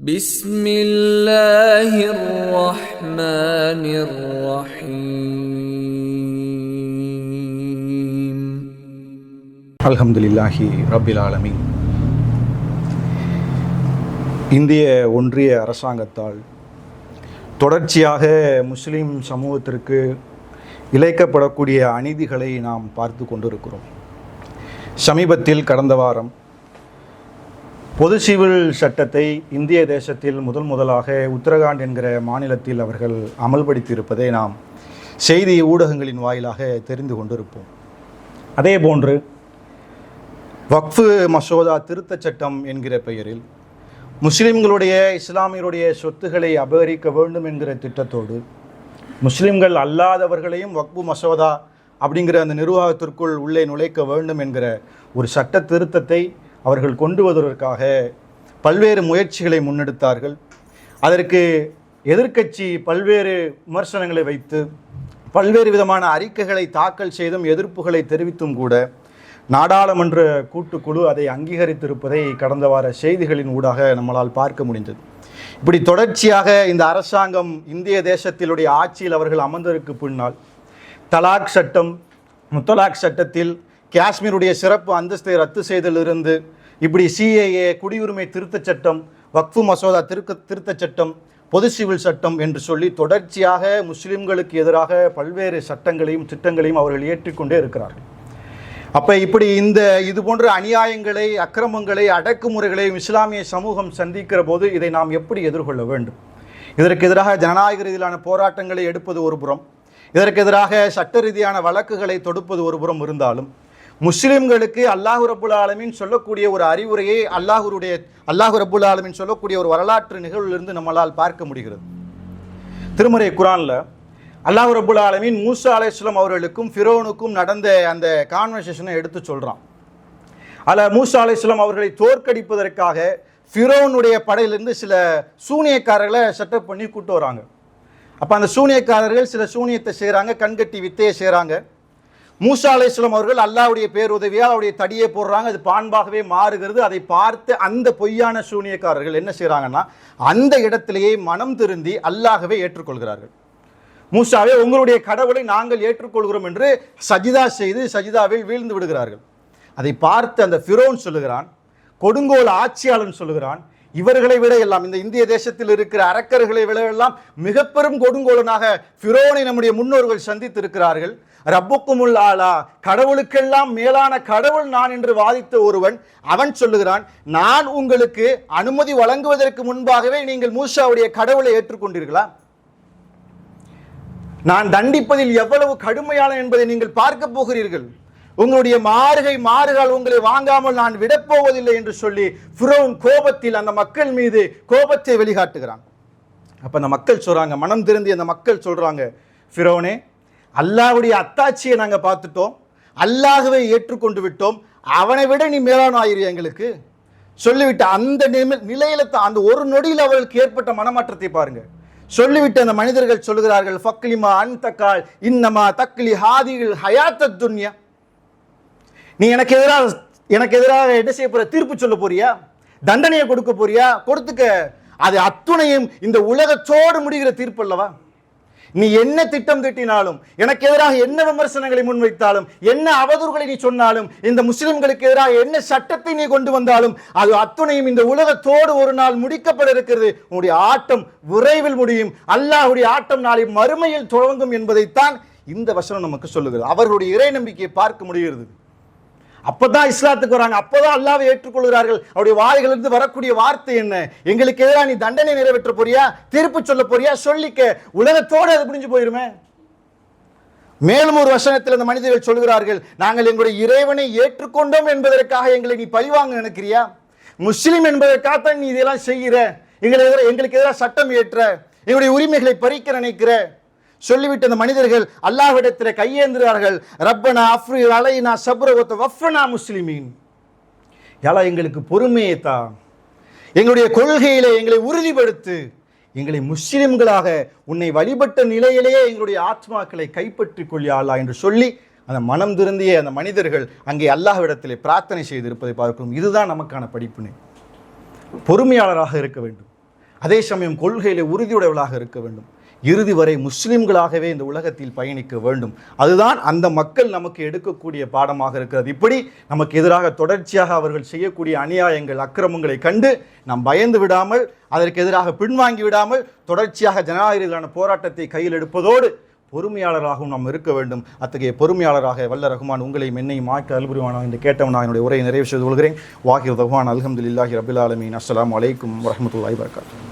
بسم الله الرحمن الرحيم அல்ஹம்துலில்லாஹி ரப்பில் ஆலமீன் இந்திய ஒன்றிய அரசாங்கத்தால் தொடர்ச்சியாக முஸ்லிம் சமூகத்திற்கு இழைக்கப்படக்கூடிய அநீதிகளை நாம் பார்த்து கொண்டிருக்கிறோம் சமீபத்தில் கடந்த வாரம் பொது சிவில் சட்டத்தை இந்திய தேசத்தில் முதல் முதலாக உத்தரகாண்ட் என்கிற மாநிலத்தில் அவர்கள் அமல்படுத்தியிருப்பதை நாம் செய்தி ஊடகங்களின் வாயிலாக தெரிந்து கொண்டிருப்போம். அதே போன்று வக்ஃபு மசோதா திருத்தச் சட்டம் என்கிற பெயரில் முஸ்லிம்களுடைய இஸ்லாமியருடைய சொத்துக்களை அபகரிக்க வேண்டும் என்கிற திட்டத்தோடு முஸ்லிம்கள் அல்லாதவர்களையும் வக்பு மசோதா அப்படிங்கிற அந்த நிர்வாகத்திற்குள் உள்ளே நுழைக்க வேண்டும் என்கிற ஒரு சட்ட திருத்தத்தை அவர்கள் கொண்டு வருவதற்காக பல்வேறு முயற்சிகளை முன்னெடுத்தார்கள். அதற்கு எதிர்க்கட்சி பல்வேறு விமர்சனங்களை வைத்து பல்வேறு விதமான அறிக்கைகளை தாக்கல் செய்தும் எதிர்ப்புகளை தெரிவித்தும் கூட நாடாளுமன்ற கூட்டுக்குழு அதை அங்கீகரித்திருப்பதை கடந்த வார செய்திகளின் ஊடாக நம்மளால் பார்க்க முடிந்தது. இப்படி தொடர்ச்சியாக இந்த அரசாங்கம் இந்திய தேசத்திலுடைய ஆட்சியில் அவர்கள் அமர்ந்ததற்கு பின்னால் தலாக் சட்டம் முத்தலாக் சட்டத்தில் காஷ்மீருடைய சிறப்பு அந்தஸ்தை ரத்து செய்தலிருந்து இப்படி சிஏஏ குடியுரிமை திருத்தச் சட்டம் வக்ஃபு மசோதா திருக்க திருத்தச் சட்டம் பொது சிவில் சட்டம் என்று சொல்லி தொடர்ச்சியாக முஸ்லிம்களுக்கு எதிராக பல்வேறு சட்டங்களையும் திட்டங்களையும் அவர்கள் ஏற்றிக்கொண்டே இருக்கிறார்கள். அப்போ இப்படி இந்த இது போன்ற அநியாயங்களை அக்கிரமங்களை அடக்குமுறைகளை இஸ்லாமிய சமூகம் சந்திக்கிற போது இதை நாம் எப்படி எதிர்கொள்ள வேண்டும்? இதற்கு எதிராக ஜனநாயக ரீதியிலான போராட்டங்களை எடுப்பது ஒரு புறம் இதற்கு எதிராக சட்ட ரீதியான வழக்குகளை தொடுப்பது ஒரு புறம் இருந்தாலும் முஸ்லிம்களுக்கு அல்லாஹு ரபுல் ஆலமின் சொல்லக்கூடிய ஒரு அறிவுரையை அல்லாஹுருடைய அல்லாஹு ரபுல் ஆலமின் சொல்லக்கூடிய ஒரு வரலாற்று நிகழ்விலிருந்து நம்மளால் பார்க்க முடிகிறது. திருமறை குரானில் அல்லாஹ் ரபுல் ஆலமின் மூசா அலையம் அவர்களுக்கும் ஃபிரோனுக்கும் நடந்த அந்த கான்வர்சேஷனை எடுத்து சொல்கிறான் அதில் மூசா அலையம் அவர்களை தோற்கடிப்பதற்காக ஃபிரோனுடைய படையிலிருந்து சில சூனியக்காரர்களை செட்டப் பண்ணி கூட்டு வராங்க. அப்போ அந்த சூனியக்காரர்கள் சில சூனியத்தை செய்கிறாங்க கண்கட்டி வித்தையை செய்கிறாங்க மூசா அலையம் அவர்கள் அல்லாவுடைய பேருதவியால் அவருடைய தடியை போடுறாங்க. அது பான்பாகவே மாறுகிறது. அதை பார்த்து அந்த பொய்யான சூனியக்காரர்கள் என்ன செய்கிறாங்கன்னா அந்த இடத்திலேயே மனம் திருந்தி அல்லாகவே ஏற்றுக்கொள்கிறார்கள். மூசாவே உங்களுடைய கடவுளை நாங்கள் ஏற்றுக்கொள்கிறோம் என்று சஜிதா செய்து சஜிதாவில் வீழ்ந்து விடுகிறார்கள். அதை பார்த்து அந்த ஃபிரோன் சொல்லுகிறான் கொடுங்கோல் ஆட்சியாளன் சொல்லுகிறான் இவர்களை விட எல்லாம் இந்த இந்திய தேசத்தில் இருக்கிற அரக்கர்களை விட எல்லாம் மிக பெரும் கொடுங்கோலனாக ஃபிரோனை நம்முடைய முன்னோர்கள் சந்தித்திருக்கிறார்கள். ரப்புக்குமுல் ஆலா கடவுளுக்கெல்லாம் மேலான கடவுள் நான் என்று வாதித்த ஒருவன் அவன் சொல்லுகிறான் நான் உங்களுக்கு அனுமதி வழங்குவதற்கு முன்பாகவே நீங்கள் மூசாவுடைய கடவுளை ஏற்றுக்கொண்டீர்களா? நான் தண்டிப்பதில் எவ்வளவு கடுமையான என்பதை நீங்கள் பார்க்க போகிறீர்கள். உங்களுடைய மாறுகை மாறுகால் உங்களை வாங்காமல் நான் விடப்போவதில்லை என்று சொல்லி ஃபிரோன் கோபத்தில் அந்த மக்கள் மீது கோபத்தை வெளிக்காட்டுகிறான் அப்போ அந்த மக்கள் சொல்றாங்க மனம் திருந்தி அந்த மக்கள் சொல்றாங்க ஃபிரோனே அல்லாவுடைய அத்தாட்சியை நாங்க பார்த்துட்டோம். அல்லாகவே ஏற்றுக்கொண்டு விட்டோம். அவனை விட நீ மேலான ஆயிரு எங்களுக்கு. சொல்லிவிட்ட அந்த நிலையில தான் அந்த ஒரு நொடியில் அவர்களுக்கு ஏற்பட்ட மனமாற்றத்தை பாருங்க. சொல்லிவிட்டு அந்த மனிதர்கள் சொல்லுகிறார்கள் ஃபக்லிமா அன் தக்கால் இன்னமா தக்லி ஹாதிகள் ஹயாத்த துன்யா. நீ எனக்கு எதிராக எனக்கு எதிராக என்ன செய்ய போற தீர்ப்பு சொல்ல போறியா? தண்டனையை கொடுக்க போறியா? கொடுத்துக்க. அது அத்துணையும் இந்த உலகத்தோடு முடிகிற தீர்ப்பு அல்லவா? நீ என்ன திட்டம் திட்டினாலும் எனக்கு எதிராக என்ன விமர்சனங்களை முன்வைத்தாலும் என்ன அவதூறுகளை நீ சொன்னாலும் இந்த முஸ்லிம்களுக்கு எதிராக என்ன சட்டத்தை நீ கொண்டு வந்தாலும் அது அத்துணையும் இந்த உலகத்தோடு ஒரு நாள் முடிக்கப்பட இருக்கிறது. உன்னுடைய ஆட்டம் விரைவில் முடியும். அல்லாஹுடைய ஆட்டம் நாளை மறுமையில் தொடங்கும் என்பதைத்தான் இந்த வசனம் நமக்கு சொல்லுகிறது. அவர்களுடைய இறை நம்பிக்கையை பார்க்க முடிகிறது. அப்பதான் இஸ்லாத்துக்கு வராங்க. அப்பதான் அல்லாவை ஏற்றுக்கொள்கிறார்கள். அவருடைய வாய்களிலிருந்து வரக்கூடிய வார்த்தை என்ன? எங்களுக்கு எதிராக நீ தண்டனை நிறைவேற்ற போறியா? தீர்ப்பு சொல்ல போறியா? சொல்லிக்க. உலகத்தோடு அது புரிஞ்சு போயிருமே. மேலும் ஒரு வசனத்தில் அந்த மனிதர்கள் சொல்கிறார்கள் நாங்கள் எங்களுடைய இறைவனை ஏற்றுக்கொண்டோம் என்பதற்காக எங்களை நீ பழிவாங்க நினைக்கிறியா? முஸ்லீம் என்பதற்காகத்தான் நீ இதெல்லாம் செய்கிற. எங்களை எதிராக எங்களுக்கு எதிராக சட்டம் ஏற்ற எங்களுடைய உரிமைகளை பறிக்க நினைக்கிற. சொல்லிவிட்டு அந்த மனிதர்கள் அல்லாஹ்விடத்தில் கையேந்துகிறார்கள் ரப்பனா அஃப்ரி அலைனா சப்ரவத்த வஃபனா முஸ்லிமீன். யாலா எங்களுக்கு பொறுமையை தா. எங்களுடைய கொள்கையிலே எங்களை உறுதிப்படுத்து. எங்களை முஸ்லிம்களாக உன்னை வழிபட்ட நிலையிலேயே எங்களுடைய ஆத்மாக்களை கைப்பற்றிக் கொள்ளியாளா என்று சொல்லி அந்த மனம் திருந்திய அந்த மனிதர்கள் அங்கே அல்லாஹ்விடத்திலே பிரார்த்தனை செய்திருப்பதை பார்க்கிறோம். இதுதான் நமக்கான படிப்பினை. பொறுமையாளராக இருக்க வேண்டும். அதே சமயம் கொள்கையிலே உறுதியுடையவளாக இருக்க வேண்டும். இறுதி வரை முஸ்லிம்களாகவே இந்த உலகத்தில் பயணிக்க வேண்டும். அதுதான் அந்த மக்கள் நமக்கு எடுக்கக்கூடிய பாடமாக இருக்கிறது. இப்படி நமக்கு எதிராக தொடர்ச்சியாக அவர்கள் செய்யக்கூடிய அநியாயங்கள் அக்கிரமங்களை கண்டு நாம் பயந்து விடாமல் அதற்கு எதிராக பின்வாங்கி விடாமல் தொடர்ச்சியாக ஜனநாயகத்திலான போராட்டத்தை கையில் எடுப்பதோடு பொறுமையாளராகவும் நாம் இருக்க வேண்டும். அத்தகைய பொறுமையாளராக வல்ல ரகுமான் உங்களையும் என்னையும் மாற்ற அல்புரிவானா என்று கேட்டவன் நான் என்னுடைய உரையை நிறைவு செய்து கொள்கிறேன். வாகிர் ரகுமான் அல்ஹம்துலில்லாஹி ரபுல் ஆலமீன். அஸ்லாம் அலைக்கும் வரஹ்மத்துல்லாஹி வபரகாத்துஹு.